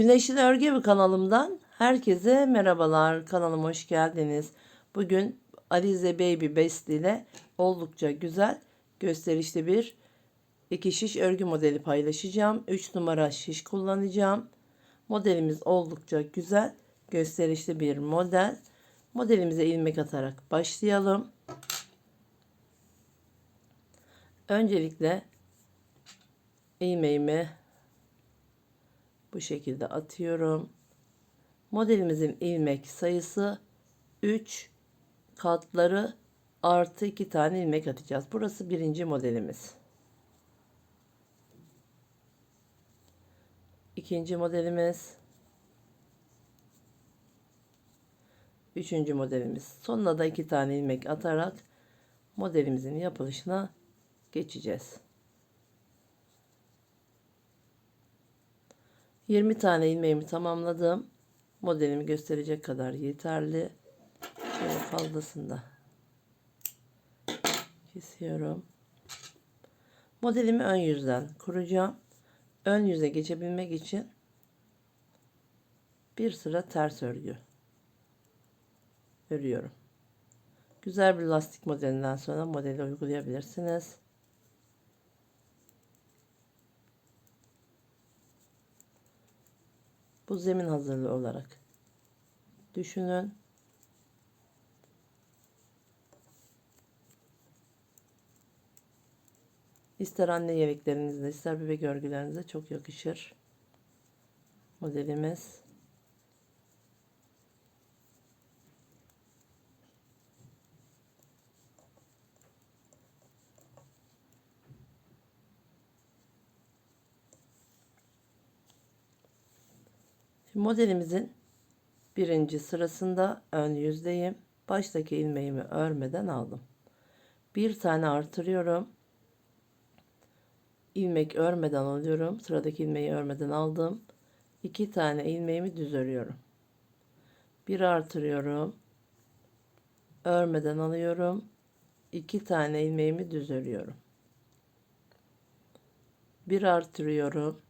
Güneşli Örgü Evi kanalımdan herkese merhabalar. Kanalıma hoş geldiniz. Bugün Alize Baby Best ile oldukça güzel gösterişli bir iki şiş örgü modeli paylaşacağım. 3 numara şiş kullanacağım. Modelimiz oldukça güzel, gösterişli bir model. Modelimize ilmek atarak başlayalım. Öncelikle ilmeğimi bu şekilde atıyorum. Modelimizin ilmek sayısı 3 katları artı 2 tane ilmek atacağız. Burası birinci modelimiz. İkinci modelimiz. Üçüncü modelimiz. Sonuna da iki tane ilmek atarak modelimizin yapılışına geçeceğiz. 20 tane ilmeğimi tamamladım. Modelimi gösterecek kadar yeterli. Şöyle fazlasını kesiyorum. Modelimi ön yüzden kuracağım. Ön yüze geçebilmek için bir sıra ters örgü örüyorum. Güzel bir lastik modelinden sonra modeli uygulayabilirsiniz. Bu zemin hazırlığı olarak düşünün. İster anne yemeklerinizde ister bebek örgülerinize çok yakışır. Modelimiz. Modelimizin birinci sırasında ön yüzdeyim. Baştaki ilmeğimi örmeden aldım. Bir tane artırıyorum. İlmek örmeden alıyorum. Sıradaki ilmeği örmeden aldım. İki tane ilmeğimi düz örüyorum. Bir artırıyorum. Örmeden alıyorum. İki tane ilmeğimi düz örüyorum. Bir artırıyorum.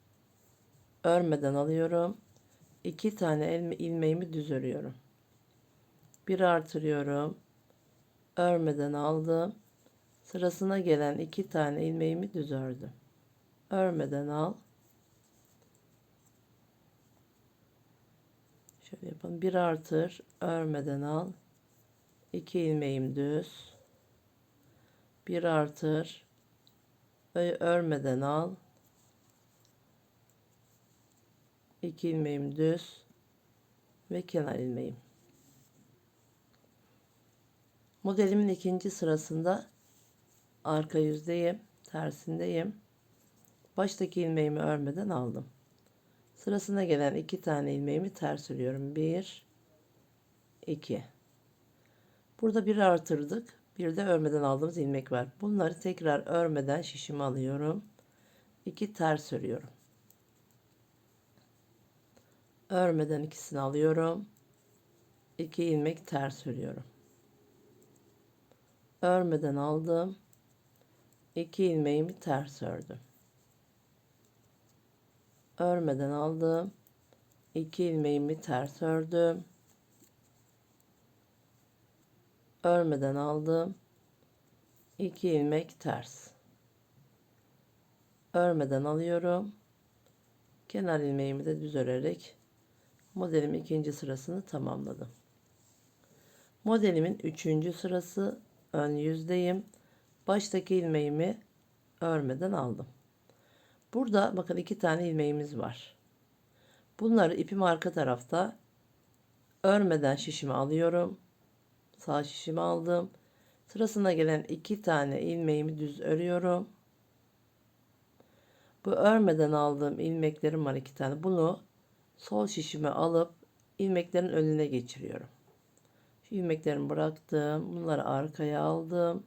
Örmeden alıyorum iki tane elme, ilmeğimi düz örüyorum. Bir artırıyorum. Örmeden aldım. Sırasına gelen iki tane ilmeğimi düz ördüm. Örmeden al. Şöyle yapalım. Bir artır. Örmeden al. İki ilmeğim düz. Bir artır. Örmeden al. 2 ilmeğim düz ve kenar ilmeğim. Modelimin ikinci sırasında arka yüzdeyim, tersindeyim. Baştaki ilmeğimi örmeden aldım. Sırasına gelen iki tane ilmeğimi ters örüyorum. 1 2 Burada bir artırdık. Bir de örmeden aldığımız ilmek var. Bunları tekrar örmeden şişimi alıyorum. 2 ters örüyorum örmeden ikisini alıyorum. 2 ilmek ters örüyorum. Örmeden aldım. 2 ilmeğimi ters ördüm. Örmeden aldım. 2 ilmeğimi ters ördüm. Örmeden aldım. 2 ilmek ters. Örmeden alıyorum. Kenar ilmeğimi de düz örerek modelim ikinci sırasını tamamladım. Modelimin üçüncü sırası ön yüzdeyim. Baştaki ilmeğimi örmeden aldım. Burada bakın iki tane ilmeğimiz var. Bunları ipim arka tarafta örmeden şişimi alıyorum. Sağ şişimi aldım. Sırasına gelen iki tane ilmeğimi düz örüyorum. Bu örmeden aldığım ilmeklerim var iki tane. Bunu sol şişimi alıp ilmeklerin önüne geçiriyorum. Şu ilmeklerimi bıraktım. Bunları arkaya aldım.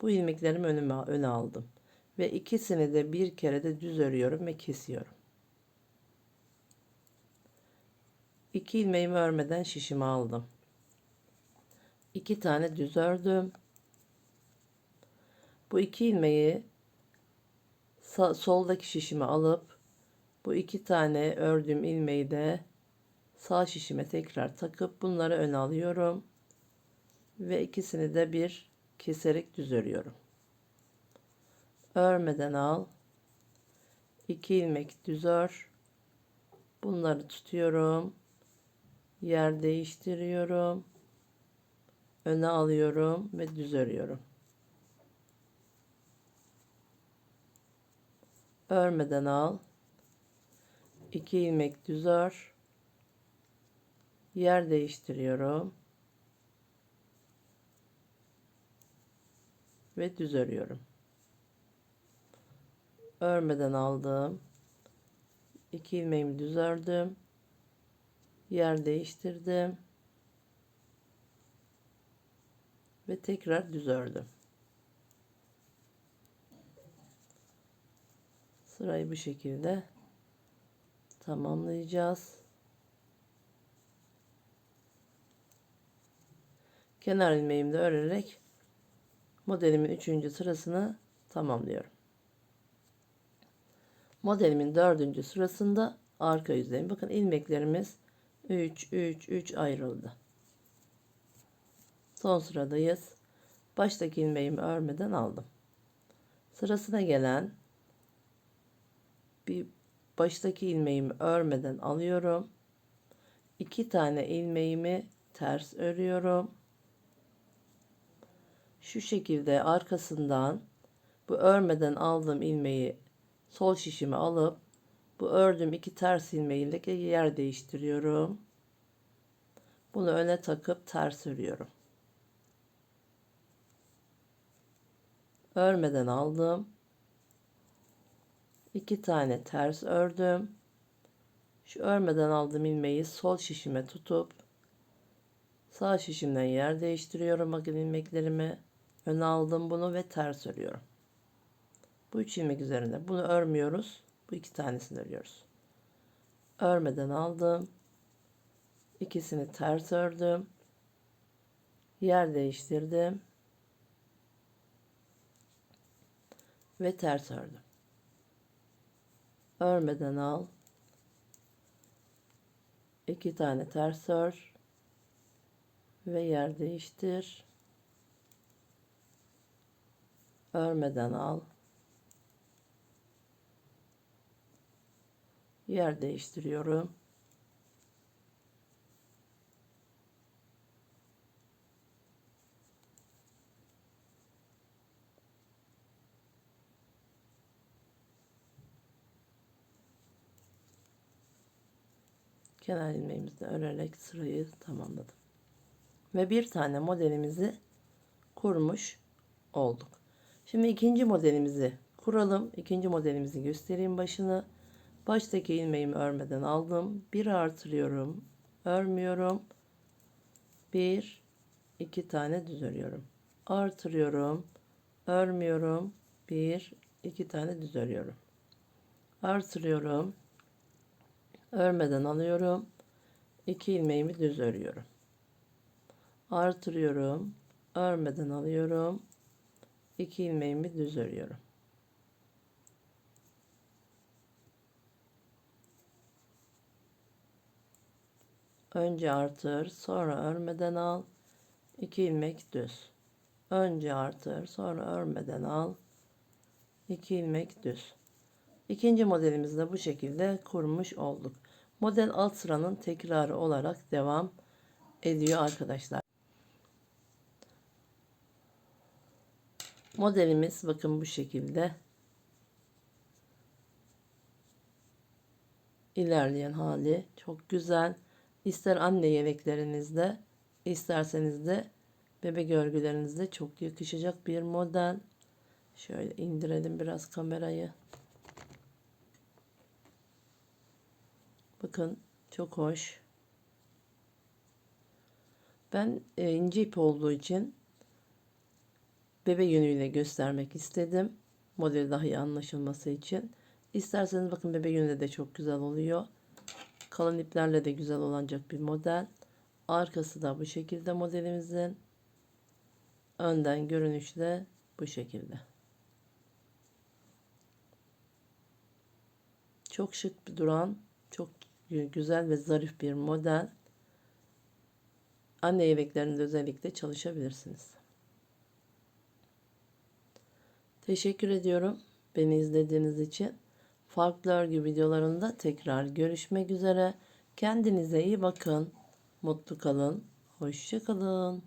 Bu ilmeklerimi önüme öne aldım. Ve ikisini de bir kere de düz örüyorum ve kesiyorum. İki ilmeğimi örmeden şişimi aldım. İki tane düz ördüm. Bu iki ilmeği Soldaki şişimi alıp bu iki tane ördüğüm ilmeği de sağ şişime tekrar takıp bunları öne alıyorum ve ikisini de bir keserek düz örüyorum. Örmeden al. 2 ilmek düz ör. Bunları tutuyorum. Yer değiştiriyorum. Öne alıyorum ve düz örüyorum. Örmeden al. 2 ilmek düz ör. Yer değiştiriyorum. Ve düz örüyorum. Örmeden aldım. 2 ilmeğimi düz ördüm. Yer değiştirdim. Ve tekrar düz ördüm. Sırayı bu şekilde tamamlayacağız. Kenar ilmeğimi de örerek modelimin 3. sırasını tamamlıyorum. Modelimin 4. sırasında arka yüzdeyim. Bakın ilmeklerimiz 3 3 3 ayrıldı. Son sıradayız. Baştaki ilmeğimi örmeden aldım. Sırasına gelen bir baştaki ilmeğimi örmeden alıyorum. İki tane ilmeğimi ters örüyorum. Şu şekilde arkasından bu örmeden aldığım ilmeği sol şişimi alıp bu ördüğüm iki ters ilmeğiyle yer değiştiriyorum. Bunu öne takıp ters örüyorum. Örmeden aldım. İki tane ters ördüm. Şu örmeden aldığım ilmeği sol şişime tutup sağ şişimden yer değiştiriyorum. Bakın ilmeklerimi öne aldım bunu ve ters örüyorum. Bu üç ilmek üzerinde. Bunu örmüyoruz. Bu iki tanesini örüyoruz. Örmeden aldım. İkisini ters ördüm. Yer değiştirdim. Ve ters ördüm. Örmeden al. iki tane ters ör. Ve yer değiştir. Örmeden al. yer değiştiriyorum. Kenar ilmeğimizi örerek sırayı tamamladım. Ve bir tane modelimizi kurmuş olduk. Şimdi ikinci modelimizi kuralım. İkinci modelimizi göstereyim başını. Baştaki ilmeğimi örmeden aldım. Bir artırıyorum. Örmüyorum. Bir, iki tane düz örüyorum. Artırıyorum. Örmüyorum. Bir, iki tane düz örüyorum. Artırıyorum. Örmeden alıyorum. İki ilmeğimi düz örüyorum. Artırıyorum. Örmeden alıyorum. İki ilmeğimi düz örüyorum. Önce artır, sonra örmeden al. 2 ilmek düz. Önce artır, sonra örmeden al. 2 ilmek düz. İkinci modelimizi de bu şekilde kurmuş olduk. Model alt sıranın tekrarı olarak devam ediyor arkadaşlar. Modelimiz bakın bu şekilde. ilerleyen hali çok güzel. İster anne yeleklerinizde, isterseniz de bebek örgülerinizde çok yakışacak bir model. Şöyle indirelim biraz kamerayı. Bakın çok hoş. Ben e, ince ip olduğu için bebe yönüyle göstermek istedim. Model daha iyi anlaşılması için. İsterseniz bakın bebe yönü de çok güzel oluyor. Kalın iplerle de güzel olacak bir model. Arkası da bu şekilde modelimizin. Önden görünüşte bu şekilde. Çok şık bir duran, güzel ve zarif bir model. Anne yeleklerinde özellikle çalışabilirsiniz. Teşekkür ediyorum beni izlediğiniz için. Farklı örgü videolarında tekrar görüşmek üzere. Kendinize iyi bakın. Mutlu kalın. Hoşça kalın.